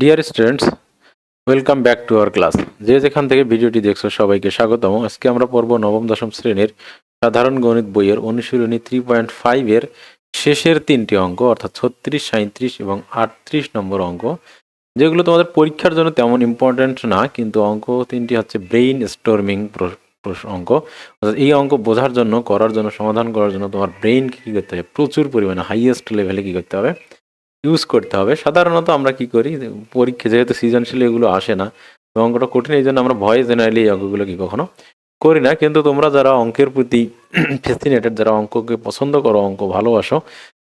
Dear students welcome back to our class যে যেখান থেকে ভিডিওটি দেখছ, সবাইকে স্বাগতম। আজকে আমরা পড়ব নবম, দশম শ্রেণির সাধারণ গণিত বইয়ের অনুশীলনী থ্রি পয়েন্ট ফাইভের শেষের তিনটি অঙ্ক, অর্থাৎ ছত্রিশ সাঁত্রিশ এবং আটত্রিশ নম্বর অঙ্ক, যেগুলো তোমাদের পরীক্ষার জন্য তেমন ইম্পর্ট্যান্ট না, কিন্তু অঙ্ক তিনটি হচ্ছে ব্রেইন স্টোরমিং অঙ্ক। অর্থাৎ এই অঙ্ক বোঝার জন্য, করার জন্য, সমাধান করার জন্য তোমার ব্রেইনকে কী করতে হবে? প্রচুর পরিমাণে হাইয়েস্ট লেভেলে কী করতে হবে? ইউজ করতে হবে। সাধারণত আমরা কি করি, পরীক্ষা যেহেতু সৃজনশীল এগুলো আসে না, এবং অঙ্কটা কঠিন, এই জন্য আমরা ভয়ে জেনারেলি এই অঙ্কগুলো কি কখনো করি না। কিন্তু তোমরা যারা অঙ্কের প্রতি ফেসিনেটেড যারা অঙ্ককে পছন্দ করো, অঙ্ক ভালোবাসো,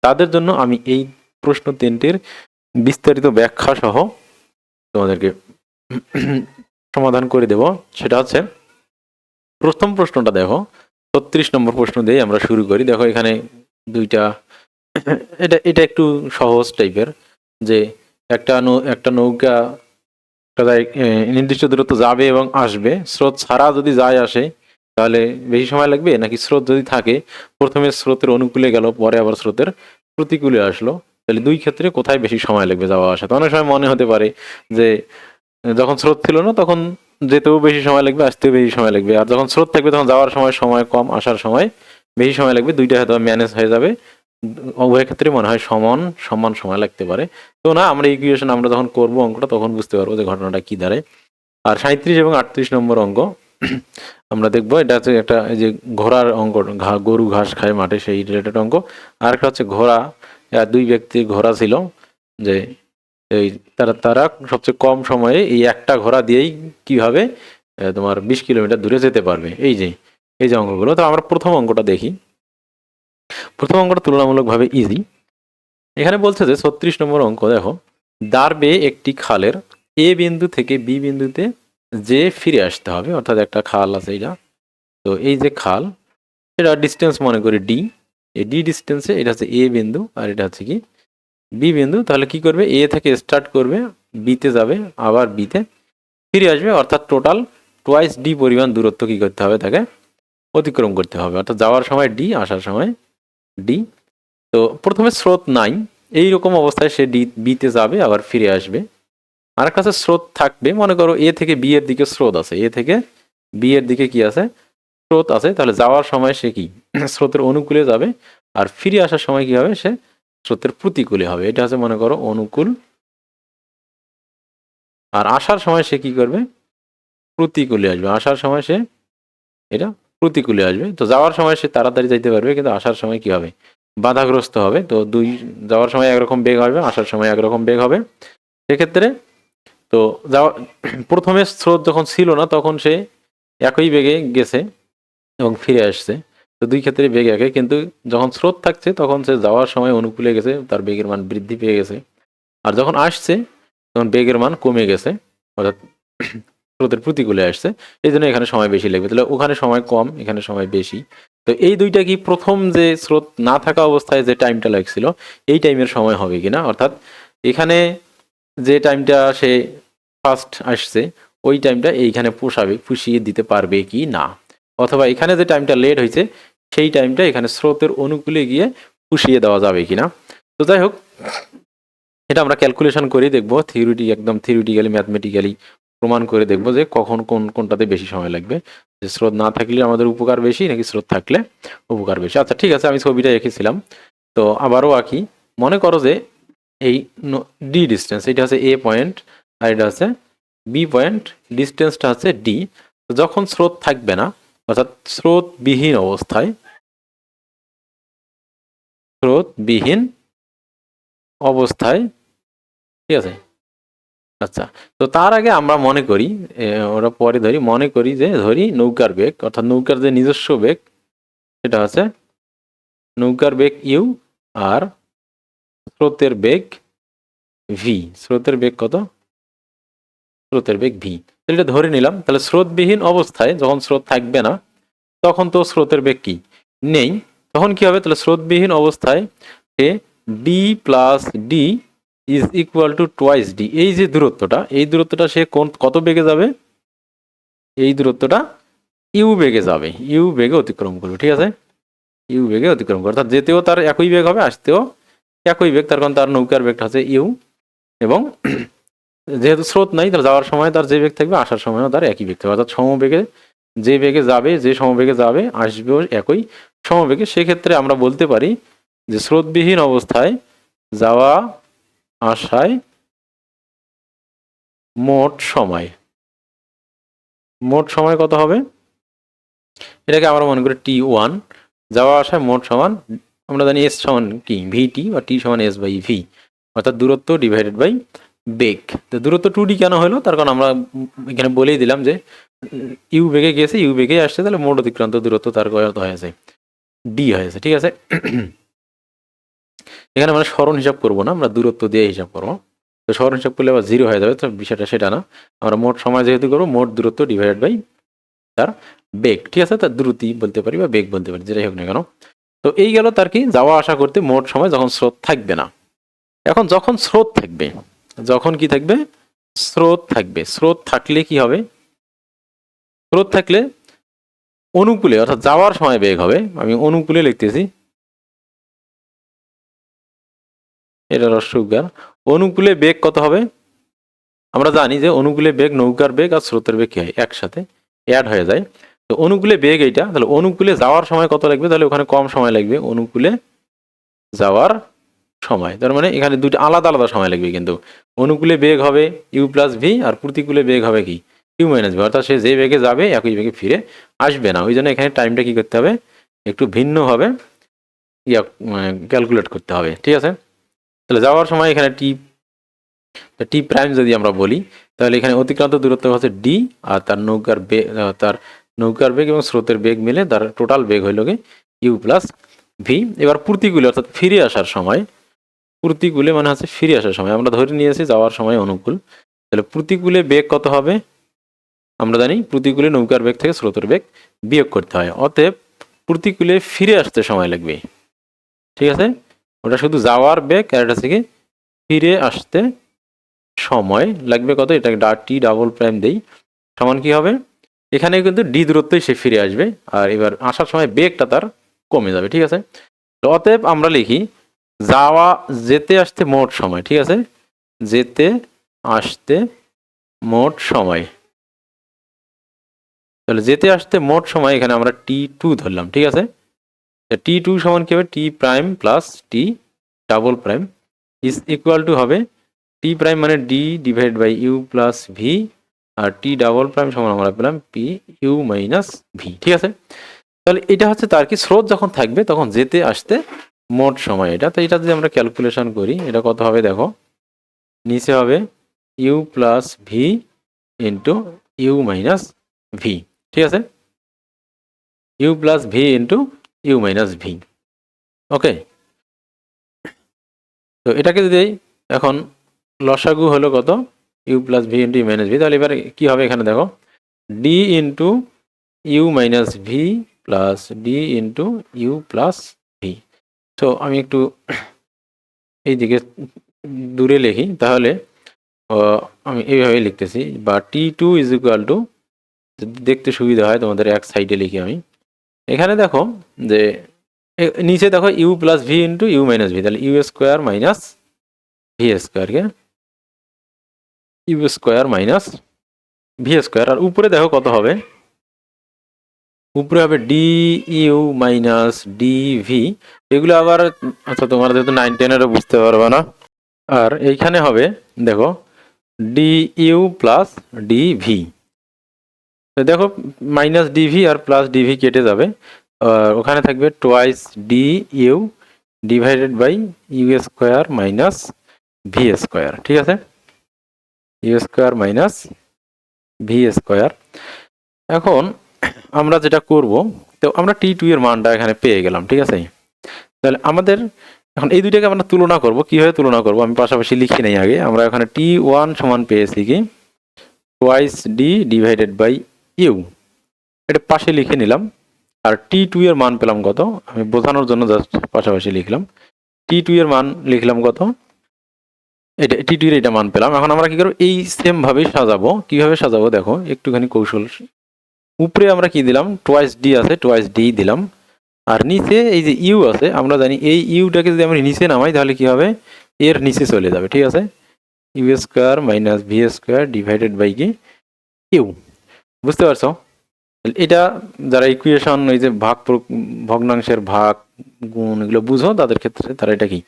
তাদের জন্য আমি এই প্রশ্ন তিনটির বিস্তারিত ব্যাখ্যা সহ তোমাদেরকে সমাধান করে দেব। সেটা হচ্ছে, প্রথম প্রশ্নটা দেখো, ছত্রিশ নম্বর প্রশ্ন দিয়ে আমরা শুরু করি। দেখো এখানে দুইটা এটা এটা একটু সহজ টাইপের যে একটা নৌ- একটা নৌকা নির্দিষ্ট দূরত্ব যাবে এবং আসবে। স্রোত ছাড়া যদি যায় আসে, তাহলে বেশি সময় লাগবে? নাকি স্রোত যদি থাকে, প্রথমে স্রোতের অনুকূলে গেল, পরে আবার স্রোতের প্রতিকূলে আসলো? তাহলে দুই ক্ষেত্রে কোথায় বেশি সময় লাগবে যাওয়া আসা? অনেক সময় মনে হতে পারে যে, যখন স্রোত ছিল না, তখন যেতেও বেশি সময় লাগবে, আসতেও বেশি সময় লাগবে। আর যখন স্রোত থাকবে, তখন যাওয়ার সময় সময় কম, আসার সময় বেশি সময় লাগবে। দুইটা হয়তো ম্যানেজ হয়ে যাবে। উভয় ক্ষেত্রে মনে হয় সমান সমান সময় লাগতে পারে। তো না, আমরা ইকুয়েশন আমরা যখন করব অঙ্কটা, তখন বুঝতে পারব যে ঘটনাটা কি দাঁড়ায় আর সাঁত্রিশ এবং আটত্রিশ নম্বর অঙ্ক, আমরা দেখব এটা হচ্ছে একটা যে ঘোড়ার অঙ্ক গরু ঘাস খায় মাঠে, সেই রিলেটেড অঙ্ক। আর একটা হচ্ছে ঘোড়া দুই ব্যক্তি ঘোড়া ছিল, যে এই তারা তারা সবচেয়ে কম সময়ে এই একটা ঘোড়া দিয়েই কীভাবে তোমার বিশ কিলোমিটার দূরে যেতে পারবে। এই যে এই যে অঙ্কগুলো। তো আমরা প্রথম অঙ্কটা দেখি। প্রথম অঙ্কটা তুলনামূলকভাবে ইজি এখানে বলছে যে, ছত্রিশ নম্বর অঙ্ক, দেখো দাঁড় বেয়ে একটি খালের এ বিন্দু থেকে বি বিন্দুতে যে ফিরে আসতে হবে, অর্থাৎ একটা খাল আছে এটা। তো এই যে খাল, এটা ডিস্টেন্স মনে করি ডি এই ডি ডিস্টেন্সে এটা হচ্ছে এ বিন্দু, আর এটা হচ্ছে কি বি বিন্দু। তাহলে কি করবে? এ থেকে স্টার্ট করবে, বিতে যাবে, আবার বিতে ফিরে আসবে, অর্থাৎ টোটাল টোয়াইস ডি পরিমাণ দূরত্ব কি করতে হবে? তাকে অতিক্রম করতে হবে। অর্থাৎ যাওয়ার সময় ডি আসার সময় ডি। তো প্রথমে স্রোত নাই এই রকম অবস্থায় সে ডি, বিতে যাবে, আবার ফিরে আসবে। আর কাছে স্রোত থাকবে, মনে করো এ থেকে বি এর দিকে স্রোত আছে। এ থেকে বি এর দিকে কি আছে? স্রোত আছে, তাহলে যাওয়ার সময় সে কি? স্রোতের অনুকূলে যাবে, আর ফিরে আসার সময় কি হবে? সে স্রোতের প্রতিকূলে হবে। এটা হচ্ছে মনে করো অনুকূল। আর আসার সময় সে কি করবে? প্রতিকূলে আসবে। আসার সময় সে, এটা প্রতিকূলে আসবে। তো যাওয়ার সময় সে তাড়াতাড়ি যাইতে পারবে, কিন্তু আসার সময় কি হবে? বাধাগ্রস্ত হবে। তো দুই, যাওয়ার সময় একরকম বেগ হবে, আসার সময় একরকম বেগ হবে। সেক্ষেত্রে তো যাওয়া, প্রথমে স্রোত যখন ছিল না, তখন সে একই বেগে গেছে এবং ফিরে আসছে। তো দুই ক্ষেত্রে বেগ একে, কিন্তু যখন স্রোত থাকছে, তখন সে যাওয়ার সময় অনুকূলে গেছে, তার বেগের মান বৃদ্ধি পেয়ে গেছে। আর যখন আসছে, তখন বেগের মান কমে গেছে। অর্থাৎ স্রোতের প্রতিকূলে আসছে, এই জন্য এখানে সময় বেশি লাগবে। তাহলে ওখানে সময় কম, এখানে সময় বেশি। তো এই দুইটা কি প্রথম যে স্রোত না থাকা অবস্থায় যে টাইমটা লাগছিল, এই টাইমের সময় হবে কিনা? অর্থাৎ এখানে যে টাইমটা সে ফার্স্ট আসছে, ওই টাইমটা এইখানে পোষাবে, পুষিয়ে দিতে পারবে কি না? অথবা এখানে যে টাইমটা লেট হয়েছে, সেই টাইমটা এখানে স্রোতের অনুকূলে গিয়ে পুষিয়ে দেওয়া যাবে কিনা? তো যাই হোক, এটা আমরা ক্যালকুলেশন করে দেখব। থিওরিটি একদম থিওরিটিক্যালি ম্যাথমেটিক্যালি প্রমাণ করে দেখব যে কখন কোন, কোনটাতে বেশি সময় লাগবে। যে স্রোত না থাকলে আমাদের উপকার বেশি নাকি স্রোত থাকলে উপকার বেশি। আচ্ছা ঠিক আছে, আমি ছবিটা এঁকেছিলাম তো আবারও আঁকি। মনে করো যে এই ডি ডিস্টেন্স এটা হচ্ছে এ পয়েন্ট আর এটা হচ্ছে বি পয়েন্ট ডিস্টেন্সটা হচ্ছে ডি যখন স্রোত থাকবে না, অর্থাৎ স্রোতবিহীন অবস্থায় স্রোতবিহীন অবস্থায়, ঠিক আছে আচ্ছা তো তার আগে আমরা মনে করি ওরা পরে ধরি, মনে করি যে ধরি নৌকার বেগ, অর্থাৎ নৌকার যে নিজস্ব বেগ, সেটা হচ্ছে নৌকার বেগ ইউ আর স্রোতের বেগ ভি স্রোতের বেগ কত? স্রোতের বেগ ভি এটা ধরে নিলাম, তাহলে স্রোতবিহীন অবস্থায় যখন স্রোত থাকবে না, তখন তো স্রোতের বেগ কি? নেই। তখন কি হবে? তাহলে স্রোতবিহীন অবস্থায় সে D plus D is equal to twice D এই যে দূরত্বটা, এই দূরত্বটা সে কোন, কত বেগে যাবে? এই দূরত্বটা ইউ বেগে যাবে। ইউ বেগে অতিক্রম করবে, ঠিক আছে? ইউ বেগে অতিক্রম করবে। অর্থাৎ যেতেও তার একই বেগ হবে, আসতেও একই বেগ। তার কারণ তার নৌকার বেগটা হচ্ছে ইউ এবং যেহেতু স্রোত নাই তাহলে যাওয়ার সময় তার যে বেগ থাকবে, আসার সময়ও তার একই বেগ থাকবে। অর্থাৎ সমবেগে যে বেগে যাবে, যে সমবেগে যাবে আসবেও একই সমবেগে। সেক্ষেত্রে আমরা বলতে পারি যে স্রোতবিহীন অবস্থায় যাওয়া আসায় মোট সময়। মোট সময় কত হবে? এটাকে আমরা মনে করি টি ওয়ান। যাওয়া আসায় মোট সমান, আমরা জানি এস সমান কি? ভিটি বা টি সমান এস বাই ভি। অর্থাৎ দূরত্ব ডিভাইডেড বাই বেগ। তো দূরত্ব টু ডি কেন হলো? তার কারণ আমরা এখানে বলেই দিলাম যে, ইউ বেগে গেছে ইউ বেগে আসছে, তাহলে মোট অতিক্রান্ত দূরত্ব তার কত হয়েছে? ডি হয়েছে, ঠিক আছে? এখানে আমরা স্মরণ হিসাব করব না, আমরা দূরত্ব দিয়ে হিসাব করব। তো স্মরণ হিসাব করলে আবার জিরো হয়ে যাবে, তো বিষয়টা সেটা না। আমরা মোট সময় যেহেতু করব, মোট দূরত্ব ডিভাইডেড বাই তার বেগ। ঠিক আছে? তার দ্রুতি বলতে পারি বা বেগ বলতে পারি, যেটাই হোক না কেন। তো এই গেল তার কি? যাওয়া আসা করতে মোট সময় যখন স্রোত থাকবে না। এখন যখন স্রোত থাকবে, যখন কি থাকবে? স্রোত থাকবে। স্রোত থাকলে কি হবে? স্রোত থাকলে অনুকূলে, অর্থাৎ যাওয়ার সময় বেগ হবে। আমি অনুকূলে লিখতেছি এটা রস্যগার অনুকূলে বেগ কত হবে? আমরা জানি যে অনুকূলে বেগ নৌকার বেগ আর স্রোতের বেগ কি হয়? একসাথে। অ্যাড হয়ে যায়। তো অনুকূলে বেগ এইটা, তাহলে অনুকূলে যাওয়ার সময় কত লাগবে? তাহলে ওখানে কম সময় লাগবে। অনুকূলে যাওয়ার সময়। তার মানে এখানে দুটো আলাদা আলাদা সময় লাগবে কিন্তু। অনুকূলে বেগ হবে ইউ প্লাস ভি আর প্রতিকূলে বেগ হবে কি? ইউ মাইনাস ভি অর্থাৎ সে যে বেগে যাবে, একই বেগে ফিরে আসবে না। ওই জন্য এখানে টাইমটা কী করতে হবে? একটু ভিন্নভাবে ইয়া ক্যালকুলেট করতে হবে। ঠিক আছে? তাহলে যাওয়ার সময় এখানে টি টি প্রাইম যদি আমরা বলি, তাহলে এখানে অতিক্রান্ত দূরত্ব হচ্ছে ডি আর তার নৌকার বেগ তার নৌকার বেগ এবং স্রোতের বেগ মিলে তার টোটাল বেগ হইল গে ইউ প্লাস ভি এবার প্রতিকূলে, অর্থাৎ ফিরে আসার সময়, প্রতিকূলে মানে হচ্ছে ফিরে আসার সময়, আমরা ধরে নিয়েছি যাওয়ার সময় অনুকূল। তাহলে প্রতিকূলে বেগ কত হবে? আমরা জানি প্রতিকূলে নৌকার বেগ থেকে স্রোতের বেগ বিয়োগ করতে হয়। অতএব প্রতিকূলে ফিরে আসতে সময় লাগবে। ঠিক আছে? ওটা শুধু যাওয়ার বেগ আর এটা থেকে ফিরে আসতে সময়। লাগবে কত? এটা টি ডাবল প্রাইম দেই। সমান কি হবে? এখানে কিন্তু ডি দূরত্বই সে ফিরে আসবে। আর এবার আসার সময় বেগটা তার কমে যাবে, ঠিক আছে? অতএব আমরা লিখি, যাওয়া, যেতে আসতে মোট সময়, ঠিক আছে? যেতে আসতে মোট সময়। তাহলে যেতে আসতে মোট সময় এখানে আমরা টি টু ধরলাম, ঠিক আছে? টি টু সমান কি হবে? T prime plus T double prime is equal to হবে টি প্রাইম মানে D divide by U plus V R T double prime সমান আমরা পেলাম পি ইউ মাইনাস ভি ঠিক আছে? তাহলে এটা হচ্ছে তার কি স্রোত যখন থাকবে তখন যেতে আসতে মোট সময় এটা। তো এটা যদি আমরা ক্যালকুলেশন করি, এটা কত হবে দেখো? নিচে হবে U plus V into U minus V ঠিক আছে? U plus V into U minus V okay? তো এটাকে যদি এখন লসাগু হলো কত? U plus V into U minus V তাহলে এবার কী হবে এখানে দেখো? D into U minus V plus D into U plus V তো আমি একটু এইদিকে দূরে লিখি। তাহলে আমি এইভাবেই লিখতেছি। বা T two is equal to দেখতে সুবিধা হয় তোমাদের এক সাইডে লিখি আমি। এখানে দেখো যে নিচে দেখো U plus V into U minus V তাহলে ইউ স্কোয়ার মাইনাস ভি স্কোয়ারকে U square minus V square আর উপরে দেখো কত হবে? উপরে হবে D U minus D V এগুলো আবার আচ্ছা তোমরা যেহেতু নাইন টেনেরও বুঝতে পারবে না, আর এইখানে হবে, দেখো d u plus d v দেখো মাইনাস ডিভি আর প্লাস ডিভি কেটে যাবে। ওখানে থাকবে twice d u divided by u square minus v square ঠিক আছে? U square minus v square এখন আমরা যেটা করব, তো আমরা টি টু এর মানটা এখানে পেয়ে গেলাম, ঠিক আছে? তাহলে আমাদের এখন এই দুইটাকে আমরা তুলনা করব, কীভাবে তুলনা করব? আমি পাশাপাশি লিখি নাই আগে। আমরা এখানে টি ওয়ান সমান পেয়েছি কি? Twice d divided by u. এটা পাশে লিখে নিলাম। আর টি টু এর মান পেলাম কত? আমি বোঝানোর জন্য জাস্ট পাশাপাশি লিখলাম। টি টু এর মান লিখলাম কত? এটা টি টু এর এটা মান পেলাম। এখন আমরা কি করব? এই সেম ভাবেই সাজাবো। কীভাবে সাজাবো? দেখো, একটুখানি কৌশল। উপরে আমরা কি দিলাম? টোয়াইস ডি আছে টোয়াইস ডি দিলাম। আর নিচে এই যে ইউ আছে, আমরা জানি এই ইউটাকে যদি আমরা নিচে নামাই, তাহলে কি হবে? এর নিচে চলে যাবে। ঠিক আছে? U square minus v square divided by কি? ইউ বুঝতে পারছ? এটা যারা ইকুয়েশন ওই যে ভাগ ভগ্নাংশের ভাগ, গুণ এগুলো বুঝো, তাদের ক্ষেত্রে তারা এটা কি?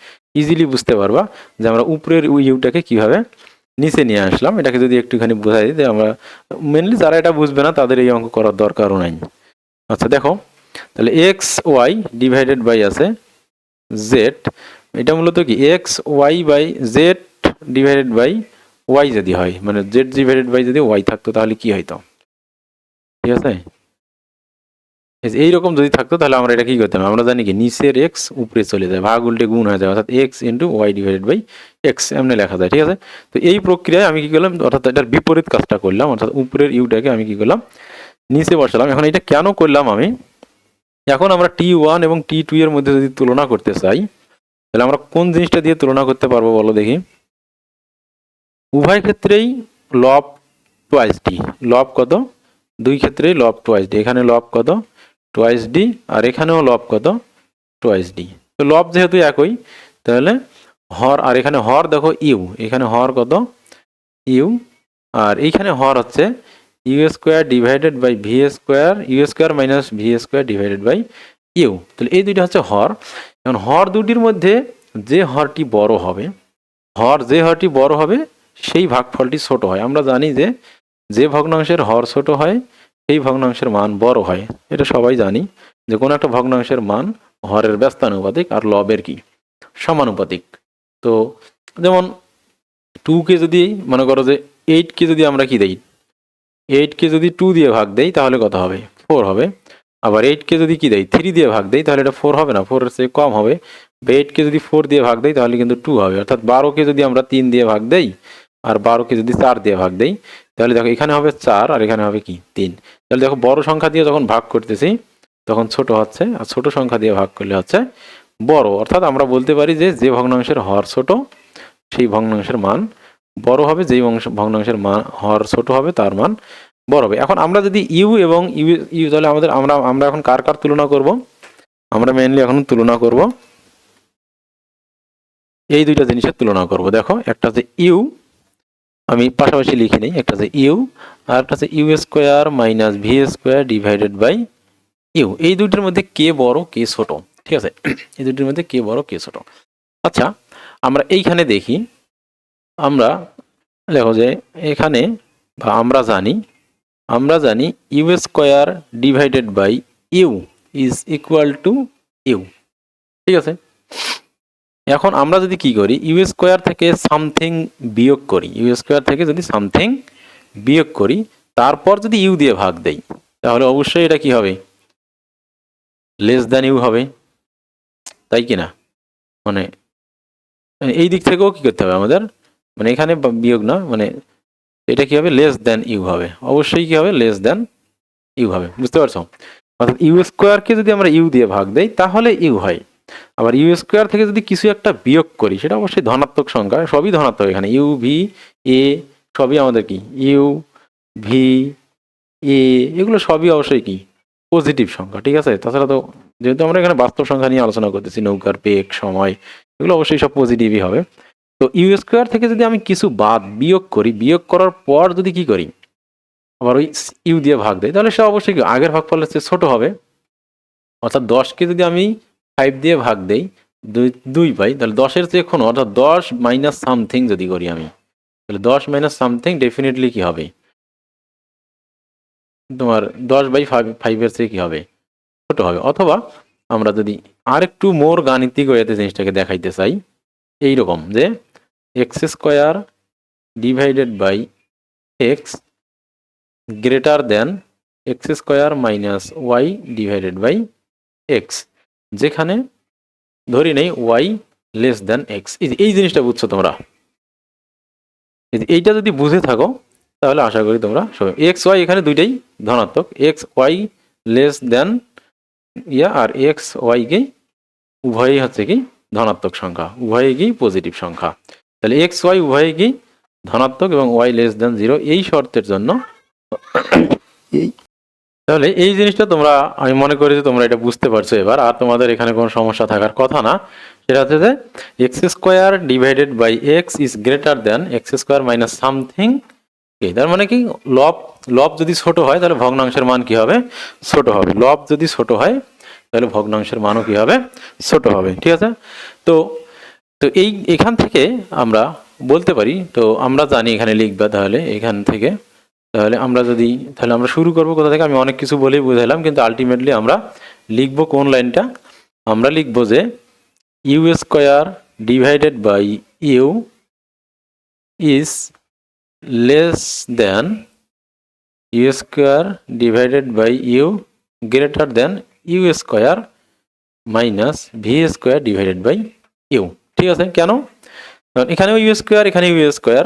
ইজিলি বুঝতে পারবা যে আমরা উপরের ইউটাকে কীভাবে নিচে নিয়ে আসলাম। এটাকে যদি একটুখানি বোঝাই দিই, যে আমরা মেনলি যারা এটা বুঝবে না, তাদের এই অঙ্ক করার দরকারও নাই। আচ্ছা দেখো, তাহলে এক্স ওয়াই ডিভাইডেড বাই আছে জেড এটা মূলত কি? X Y by Z divided by Y যদি হয় মানে জেড ডিভাইডেড বাই যদি ওয়াই থাকতো, তাহলে কি হইতো? ঠিক আছে? এইরকম যদি থাকতো, তাহলে আমরা এটা কি করতাম? আমরা জানি কি, নিচের এক্স উপরে চলে যায়, ভাগ উল্টে গুণ হয়ে যায়, অর্থাৎ x into y divided by x এমনি লেখা যায়, ঠিক আছে? তো এই প্রক্রিয়ায় আমি কি করলাম, অর্থাৎ এটার বিপরীত কাজটা করলাম, অর্থাৎ উপরের ইউটাকে আমি কি করলাম, নিচে বসালাম। এখন এটা কেন করলাম আমি? এখন আমরা টি ওয়ান এবং টি টু এর মধ্যে যদি তুলনা করতে চাই, তাহলে আমরা কোন জিনিসটা দিয়ে তুলনা করতে পারব বলো দেখি? উভয় ক্ষেত্রেই লব টোয়াইস ডি লব কত? দুই ক্ষেত্রেই লব টোয়াইস ডি এখানে লব কত? টোয়াইস ডি আর এখানেও লব কত? টোয়াইস ডি তো লব যেহেতু একই, তাহলে হর, আর এখানে হর দেখো ইউ এখানে হর কত? ইউ আর এইখানে হর হচ্ছে u square divided by v square u square minus v square divided by u তাহলে এই দুইটা হচ্ছে হর। এখন হর দুটির মধ্যে যে হরটি বড় হবে, হর যে হরটি বড় হবে, সেই ভাগফলটি ছোট হয়। আমরা জানি যে যে ভগ্নাংশের হর ছোট হয়, সেই ভগ্নাংশের মান বড় হয়। এটা সবাই জানি যে কোনো একটা ভগ্নাংশের মান হরের ব্যস্তানুপাতিক আর লবের কি? সমানুপাতিক। তো যেমন টুকে যদি মনে করো যে এইটকে যদি আমরা কি দেই? এইটকে যদি টু দিয়ে ভাগ দেই, তাহলে কত হবে? ফোর হবে। আবার এইটকে যদি কি দেই? থ্রি দিয়ে ভাগ দেই, তাহলে এটা ফোর হবে না। ফোরের চেয়ে কম হবে। বা এইটকে যদি ফোর দিয়ে ভাগ দেই, তাহলে কিন্তু টু হবে। অর্থাৎ বারোকে যদি আমরা তিন দিয়ে ভাগ দেই আর বারোকে যদি চার দিয়ে ভাগ দেই, তাহলে দেখো এখানে হবে চার আর এখানে হবে কি? তিন। তাহলে দেখো বড় সংখ্যা দিয়ে যখন ভাগ করতেছি, তখন ছোট হচ্ছে আর ছোট সংখ্যা দিয়ে ভাগ করলে হচ্ছে বড়। অর্থাৎ আমরা বলতে পারি যে যে ভগ্নাংশের হর ছোট, সেই ভগ্নাংশের মান বড় হবে। যেই ভগ্নাংশের মান, হর ছোট হবে, তার মান বড় হবে। এখন আমরা যদি ইউ এবং ইউ ইউ, তাহলে আমাদের, আমরা আমরা এখন কার কার তুলনা করব? আমরা মেইনলি এখন তুলনা করব। এই দুইটা জিনিসের তুলনা করব। দেখো, একটা হচ্ছে ইউ আমি পাশাপাশি লিখে নিই, একটা হচ্ছে ইউ আর একটা হচ্ছে u square minus v square divided by u. এই দুইটার মধ্যে কে বড়, কে ছোট, ঠিক আছে? এই দুইটির মধ্যে কে বড়, কে ছোট। আচ্ছা আমরা এইখানে দেখি, আমরা দেখো যে এখানে বা আমরা জানি আমরা জানি u square divided by u is equal to u, ঠিক আছে? এখন আমরা যদি কি করি ইউ স্কোয়ার থেকে সামথিং বিয়োগ করি ইউ স্কোয়ার থেকে যদি সামথিং বিয়োগ করি, তারপর যদি ইউ দিয়ে ভাগ দেই, তাহলে অবশ্যই এটা কি হবে? লেস দ্যান ইউ হবে। তাই কি না? মানে এই দিক থেকেও কি করতে হবে আমাদের? মানে এখানে বিয়োগ না মানে এটা কি হবে? লেস দ্যান ইউ হবে। অবশ্যই কি হবে? লেস দ্যান ইউ হবে। বুঝতে পারছ? অর্থাৎ ইউ স্কোয়ারকে যদি আমরা ইউ দিয়ে ভাগ দেই, তাহলে ইউ হয়। আবার ইউ স্কোয়ার থেকে যদি কিছু একটা বিয়োগ করি, সেটা অবশ্যই ধনাত্মক সংখ্যা সবই ধনাত্মক এখানে। ইউ ভি এ সবই আমাদের কি? ইউ ভি এ এগুলো সবই অবশ্যই কি? পজিটিভ সংখ্যা, ঠিক আছে? তাছাড়া তো যেহেতু আমরা এখানে বাস্তব সংখ্যা নিয়ে আলোচনা করতেছি, নৌকার পেক সময়, এগুলো অবশ্যই সব পজিটিভই হবে। তো ইউ স্কোয়ার থেকে যদি আমি কিছু বাদ বিয়োগ করি, বিয়োগ করার পর যদি কি করি? আবার ওই ইউ দিয়ে ভাগ দেয় তাহলে সে অবশ্যই আগের ভাগফলের চেয়ে ছোট হবে। অর্থাৎ দশকে যদি আমি ফাইভ দিয়ে ভাগ দেই, দুই দুই পাই, তাহলে দশের চেয়ে কোনো অর্থাৎ দশ মাইনাস সামথিং যদি করি আমি, তাহলে দশ মাইনাস সামথিং ডেফিনেটলি কি হবে? তোমার দশ বাই ফাইভ ফাইভের চেয়ে কি হবে? ছোট হবে। অথবা আমরা যদি আরেকটু মোর গাণিতিক ওয়েতে জিনিসটাকে দেখাইতে চাই এই রকম যে x square divided by x greater than x square minus y divided by x যেখানে ধরি নেই ওয়াই লেস দেন এক্স এই জিনিসটা বুঝছ তোমরা? এইটা যদি বুঝে থাকো, তাহলে আশা করি তোমরা সবাই এক্স ওয়াই এখানে দুইটাই ধনাত্মক। X y less than yeah, আর এক্স ওয়াইকে উভয়ই হচ্ছে কি ধনাত্মক সংখ্যা, উভয়ই কি পজিটিভ সংখ্যা। তাহলে এক্স ওয়াই উভয়ই কি ধনাত্মক এবং ওয়াই লেস দেন জিরো এই শর্তের জন্য এই তাহলে এই জিনিসটা তোমরা, আমি মনে করি যে তোমরা এটা বুঝতে পারছ এবার, আর তোমাদের এখানে কোনো সমস্যা থাকার কথা না। সেটা হচ্ছে যে x square divided by x is greater than x square minus something কে তার মানে কি লব লব যদি ছোট হয়, তাহলে ভগ্নাংশের মান কি হবে? ছোট হবে। লব যদি ছোট হয়, তাহলে ভগ্নাংশের মানও কি হবে? ছোট হবে। ঠিক আছে? তো তো এই, এখান থেকে আমরা বলতে পারি, তো আমরা জানি এখানে লিখবা তাহলে, এখান থেকে তাহলে আমরা যদি, তাহলে আমরা শুরু করব কোথা থেকে? আমি অনেক কিছু বলেই বুঝাইলাম, কিন্তু আলটিমেটলি আমরা লিখব কোন লাইনটা? আমরা লিখব যে u square divided by u is less than u square divided by u greater than u square minus v square divided by u ঠিক আছে? কেন? এখানেও ইউ স্কোয়ার এখানে ইউ স্কোয়ার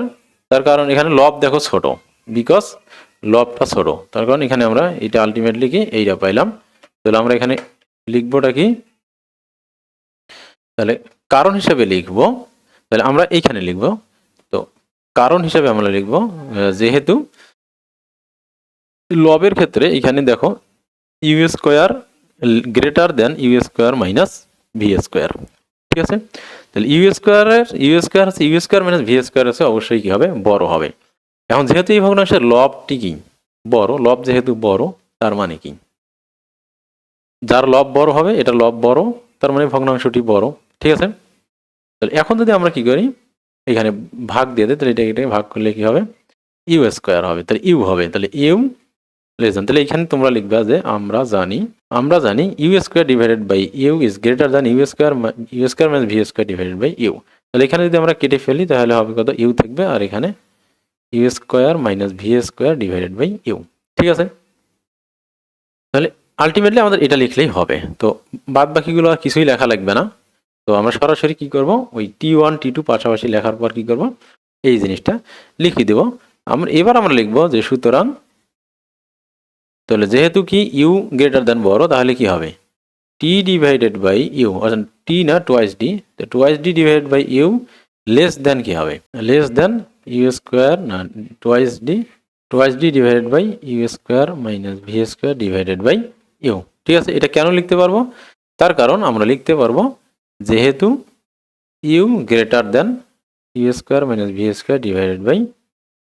তার কারণ এখানে লব দেখো ছোট। বিকজ লবটা ছোট তার কারণ এখানে আমরা এটা আলটিমেটলি কি, এইটা পাইলাম। তাহলে আমরা এখানে লিখবোটা কি? তাহলে কারণ হিসেবে লিখব। তাহলে আমরা এইখানে লিখব। তো কারণ হিসেবে আমরা লিখব যেহেতু লবের ক্ষেত্রে এখানে দেখো u square greater than u square minus v square ঠিক আছে? তাহলে ইউ স্কোয়ারের ইউ স্কোয়ার আছে u square minus v square আছে অবশ্যই কি হবে? বড় হবে। এখন যেহেতু এই ভগ্নাংশের লবটি কি, বড়, লব যেহেতু বড়, তার মানে কি। যার লব বড় হবে, এটা লব বড়, তার মানে ভগ্নাংশটি বড়, ঠিক আছে? তাহলে এখন যদি আমরা কি করি, এখানে ভাগ দিয়ে দিই, তাহলে এটা এটাকে ভাগ করলে কি হবে? ইউ স্কোয়ার হবে, তাহলে ইউ হবে, তাহলে ইউ লেসন তাহলে এখানে তোমরা লিখবা যে আমরা জানি আমরা জানি u square divided by u is greater than u square u square minus v square divided by u তাহলে এখানে যদি আমরা কেটে ফেলি, তাহলে হবে কত? ইউ থাকবে, আর এখানে u square minus v square divided by u. ঠিক আছে? তাহলে আলটিমেটলি আমাদের এটা লিখলেই হবে। তো বাদ বাকিগুলো আর কিছুই লেখা লাগবে না। তো আমরা সরাসরি কি করব? ওই টি ওয়ান, টি টু পাশাপাশি লেখার পর কি করব? এই জিনিসটা লিখে দেব। আমরা এবার আমরা লিখব যে সুতরাং তাহলে যেহেতু কি ইউ গ্রেটার দেন বড়, তাহলে কি হবে? টি ডিভাইডেড বাই ইউ, অর্থাৎ টি না টোয়াইস ডি তো d divided by u less than কি হবে? লেস দেন ইউ স্কোয়ার না twice d twice d divided by u square minus v square divided by u ঠিক আছে? এটা কেন লিখতে পারব? তার কারণ আমরা লিখতে পারব যেহেতু u greater than u square minus v square divided by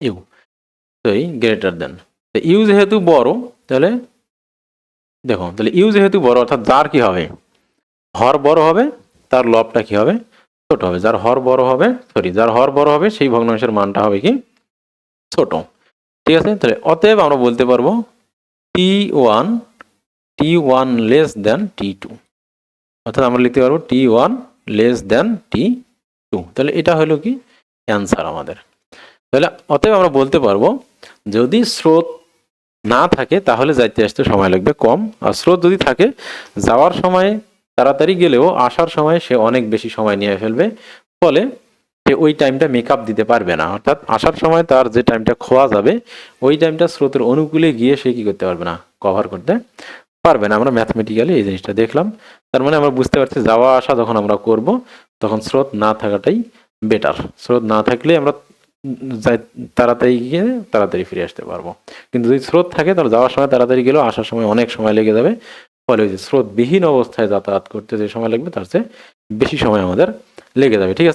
u এই গ্রেটার দেন তো ইউ যেহেতু বড়, তাহলে দেখো, তাহলে ইউ যেহেতু বড়, অর্থাৎ যার কি হবে? হর বড় হবে, তার লবটা কি হবে? ছোট হবে। যার হর বড় হবে সরি যার হর বড় হবে, সেই ভগ্নাংশের মানটা হবে কি? ছোট। ঠিক আছে? তাহলে অতএব আমরা বলতে পারব t one t one less than t two অর্থাৎ আমরা লিখতে পারব t one less than t two তাহলে এটা হলো কি? অ্যান্সার আমাদের। তাহলে অতএব আমরা বলতে পারব, যদি স্রোত না থাকে, তাহলে যাইতে আসতে সময় লাগবে কম। আর স্রোত যদি থাকে, যাওয়ার সময় তাড়াতাড়ি গেলেও আসার সময় সে অনেক বেশি সময় নিয়ে ফেলবে। ফলে সে ওই টাইমটা মেকআপ দিতে পারবে না। অর্থাৎ আসার সময় তার যে টাইমটা খোয়া যাবে, ওই টাইমটা স্রোতের অনুকূলে গিয়ে সে কি করতে পারবে না? কভার করতে পারবে না। আমরা ম্যাথমেটিক্যালি এই জিনিসটা দেখলাম। তার মানে আমরা বুঝতে পারছি যাওয়া আসা যখন আমরা করব, তখন স্রোত না থাকাটাই বেটার স্রোত না থাকলে আমরা যাই তাড়াতাড়ি গিয়ে তাড়াতাড়ি ফিরে আসতে পারব। কিন্তু যদি স্রোত থাকে, তাহলে যাওয়ার সময় তাড়াতাড়ি গেলেও আসার সময় অনেক সময় লেগে যাবে। ফলে ওই যে স্রোতবিহীন অবস্থায় যাতায়াত করতে যে সময় লাগবে, তার চেয়ে বেশি সময় আমাদের লেগে যাবে, ঠিক আছে?